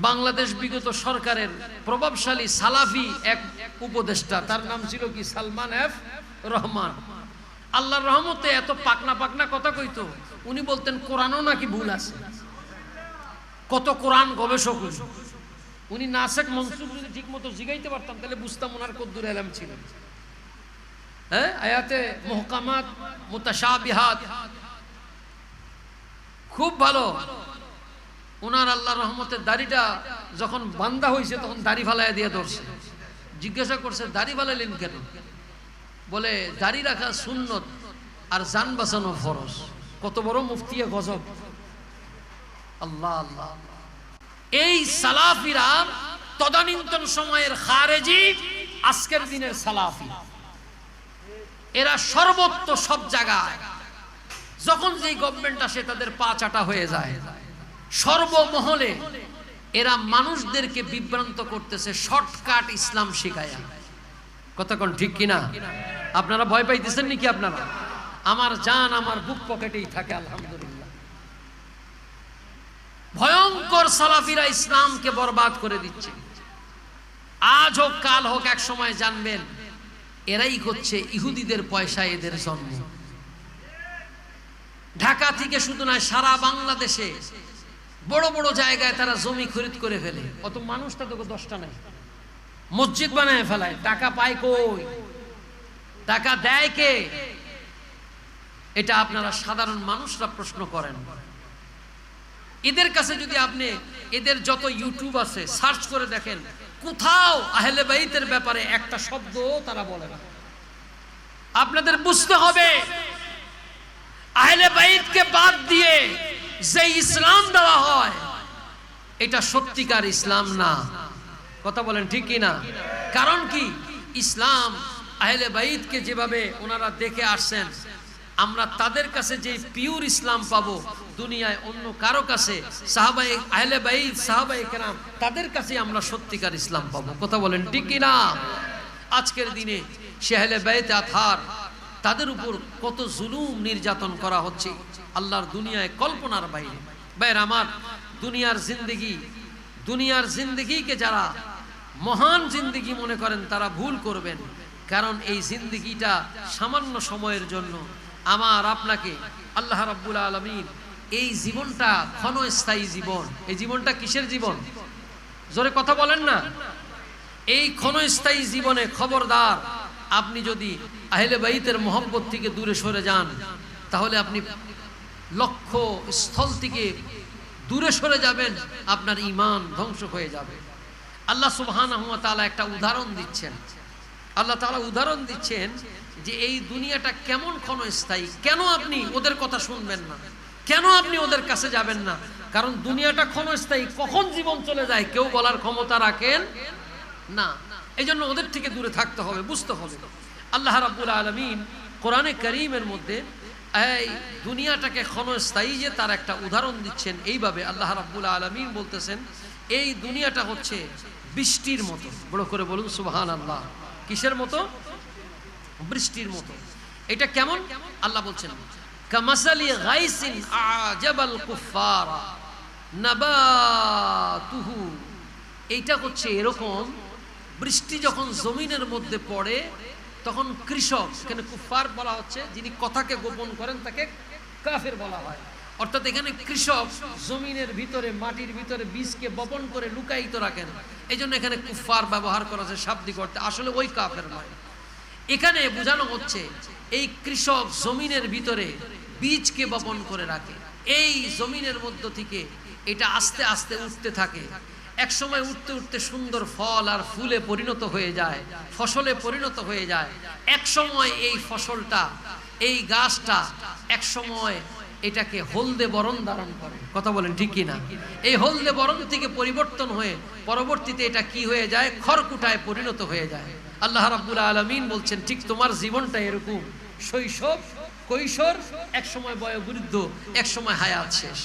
বাংলাদেশ বিগত সরকারের প্রভাবশালী সালাফি এক উপদেষ্টা। তার নাম ছিল কি? সালমান এফ রহমান। আল্লাহর রহমতে এত পাকনা পাকনা কথা কইতো। উনি বলতেন, কোরআনও নাকি ভুল আছে। কত কোরআন গবেষক উনি। নাসেক মনসুর যদি ঠিক মতো জিগাইতে পারতাম, তাহলে বুঝতাম ওনার কদ্দুর এলাম ছিল। হ্যাঁ? আয়াতে মোহকামাত, মুতাশাবিহাত। খুব ভালো। ওনার আল্লাহ রহমতের দাড়িটা যখন বান্দা হয়েছে তখন দাড়ি ফালাইয়া দিয়ে ধরছে। জিজ্ঞাসা করছে, দাড়ি ফালাইলেন কেন? বলে, দাড়ি রাখা সুন্নত আর জান বাঁচানো ফরজ। কত বড় মুফতিয়া গজব। আল্লাহ আল্লাহ এই সালাফিরা তদানীন্তন সময়ের খারেজি, আজকের দিনের সালাফি। এরা সর্বত্র সব জায়গায়, যখন যেই গভর্নমেন্ট আসে, তাদের পা চাটা হয়ে যায়। সর্বমহলে এরা মানুষদেরকে বিভ্রান্ত করতেছে, শর্টকাট ইসলাম শিখায়া। কতক্ষণ ঠিক কিনা? আপনারা ভয় পাইতেছেন নাকি আপনারা? আমার জান আমার বুক পকেটেই থাকে, আলহামদুলিল্লাহ। ভয়ঙ্কর সালাফিরা ইসলামকে বরবাদ করে দিচ্ছে। আজ হোক, কাল হোক, এক সময় জানবেন, এরাই হচ্ছে ইহুদিদের পয়সা এদের জন্ম। ঢাকা থেকে শুধু নয়, সারা বাংলাদেশে বড় বড় জায়গায় তারা জমি খরিদ করে ফেলে। অত মানুষটা তো দশটা নাই। মসজিদ বানায় ফেলায়। টাকা পায় কই? টাকা দেয় কে? এটা আপনারা সাধারণ মানুষরা প্রশ্ন করেন। এদের কাছে যদি আপনি এদের যত ইউটিউব আছে সার্চ করে দেখেন কোথাও আহলে বাইতের ব্যাপারে একটা শব্দ তারা বলে না। আপনাদের বুঝতে হবে আহলে বাইতকে বাদ দিয়ে যে ইসলাম দেওয়া হয়, এটা সত্যিকার ইসলাম না। কথা বলেন ঠিক না কারণ কি? ইসলাম আহলে বাইতকে যেভাবে ওনারা দেখে আসছেন, আমরা তাদের কাছে যে পিওর ইসলাম পাবো, দুনিয়ায় অন্য কারও কাছে সাহাবাই আহলে বাইত সাহাবাই কেরাম, তাদের কাছে আমরা সত্যিকার ইসলাম পাবো। কথা বলেন ঠিক না আজকের দিনে সে আহলে বাইত আথার, তাদের উপর কত জুলুম নির্যাতন করা হচ্ছে। আল্লাহর দুনিয়ায় কল্পনার বাইরে। বাইর আমার, দুনিয়ার জিন্দগি, দুনিয়ার জিন্দগিকে যারা মহান জিন্দগি মনে করেন, তারা ভুল করবেন। কারণ এই জিন্দগিটা সামান্য সময়ের জন্য। আমার আপনাকে, আল্লাহ রাব্বুল আলমিন, এই জীবনটা ক্ষণস্থায়ী জীবন। এই জীবনটা কিসের জীবন? জোরে কথা বলেন না। এই ক্ষণস্থায়ী জীবনে খবরদার আপনি যদি আহলে বাইতের মোহব্বত থেকে দূরে সরে যান, তাহলে আপনি লক্ষ্য স্থল থেকে দূরে সরে যাবেন, আপনার ইমান ধ্বংস হয়ে যাবে। আল্লাহ সুবহান তাআলা একটা উদাহরণ দিচ্ছেন। আল্লাহ তালা উদাহরণ দিচ্ছেন যে এই দুনিয়াটা কেমন ক্ষণস্থায়ী, কেন আপনি ওদের কথা শুনবেন না? কেন আপনি ওদের কাছে যাবেন না? কারণ দুনিয়াটা ক্ষণস্থায়ী, কখন জীবন চলে যায় কেউ বলার ক্ষমতা রাখেন না। এই জন্য ওদের থেকে দূরে থাকতে হবে, বুঝতে হবে। আল্লাহ রাব্বুল আলমিন কোরআনে করিমের মধ্যে এই দুনিয়াটাকে ক্ষণস্থায়ী যে তার একটা উদাহরণ দিচ্ছেন, এইভাবে আল্লাহ রাব্বুল আলমিন বলতেছেন, এই দুনিয়াটা হচ্ছে বৃষ্টির মতো। বড় করে বলুন সুবাহান আল্লাহ কিসের মতো? বৃষ্টির মতো। এটা কেমন? আল্লাহ বলছেন এইটা হচ্ছে এরকম বৃষ্টি যখন জমিনের মধ্যে পড়ে তখন কৃষক, এখানে কুফার বলা হচ্ছে, যিনি কথাকে গোপন করেন, তাকে কাফের বলা হয়। অর্থাৎ এখানে কৃষক জমিনের ভিতরে, মাটির ভিতরে বীজকে বপন করে লুকায়িত রাখেন। এই জন্য এখানে কুফার ব্যবহার করা হচ্ছে শাব্দিক অর্থে। আসলে ওই কাফের নয়। এখানে বোঝানো হচ্ছে, এই কৃষক জমিনের ভিতরে বীজকে বপন করে রাখে। এই জমিনের মধ্য থেকে এটা আস্তে আস্তে উঠতে থাকে। এক সময় উঠতে উঠতে সুন্দর ফল আর ফুলে পরিণত হয়ে যায়, ফসলে পরিণত হয়ে যায়। এক সময় এই ফসলটা, এই গাছটা এক সময় এটাকে হলদে বরণ ধারণ করে। কথা বলেন ঠিক কি না এই হলদে বরণ থেকে পরিবর্তন হয়ে পরবর্তীতে এটা কি হয়ে যায়? খড়কুটায় পরিণত হয়ে যায়। আল্লাহ রাব্বুল আলমিন বলছেন, ঠিক তোমার জীবনটা এরকম। শৈশব, কৈশোর এক সময় বয়োবৃদ্ধ এক সময় হায়াত শেষ।